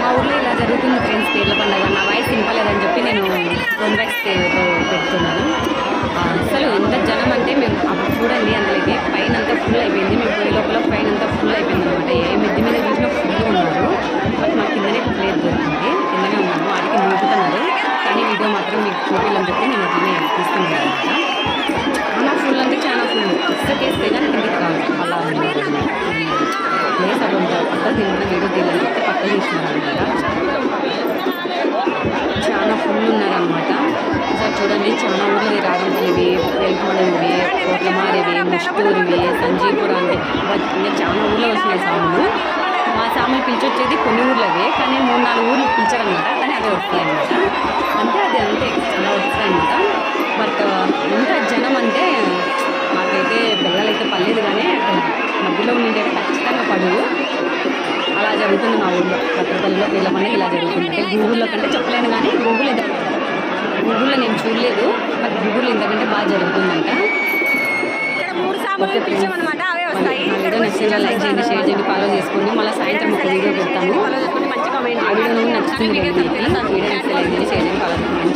మా ఊర్లో ఇలా జరుగుతుంది ఫ్రెండ్స్ పేర్ల పండుగ నా వాయిస్ వినపలేదని చెప్పి నేను రెండు బ్యాగ్స్ పెడుతున్నాను. వీడియో అని చెప్పి నేను అట్లనే తీసుకున్నాను అనమాట చాలా ఫుల్ అంటే చాలా ఫుల్ ఇసుకేస్తే కానీ కిందికి కాదు అలా ప్లేస్ అక్కడ ఉంటారు పక్క తిన్న వీడియో తీయాలని చెప్తే పక్క తీసినారు చాలా ఫుల్ ఉన్నారనమాట సో చూడండి చాలా ఊర్లు రాగంపల్లివి వెల్కొండవి కోట్లమారివి ముష్టూరివి సంజీపురాన్ని ఇంకా చాలా ఊర్లో వస్తున్నాయి సాములు. మా సాములు పిలిచొచ్చేది కొన్ని ఊర్లవే కానీ మూడు నాలుగు ఊర్లు పిలిచారనమాట కానీ అవి వస్తాయి అనమాట అంటే అది అంతే చాలా వస్తాయి అనమాట బట్ ఎంత జనం అంటే మాకైతే పర్లేదు కానీ మధ్యలో ఉండే ఖచ్చితంగా పడువు అలా జరుగుతుంది మా ఊళ్ళో భద్రపల్లిలో. పండుగ ఇలా జరుగుతుంది. అంటే గూగుల్లో కంటే చెప్పలేను కానీ గూగుల్ ఇంత గూగుల్లో నేను చూడలేదు బట్ గూగుల్ ఇంతకంటే బాగా జరుగుతుందంట. వీడియో నచ్చిందా లైక్ చేయండి షేర్ చేయండి ఫాలో చేసుకోండి. మళ్ళీ సాయంత్రం ఒక వీడియో మంచిగా ఆ వీడియో నచ్చుతుంది వీడియో నచ్చితే లైక్ చేయండి. షేర్ చేయండి ఫాలో చేసుకోండి.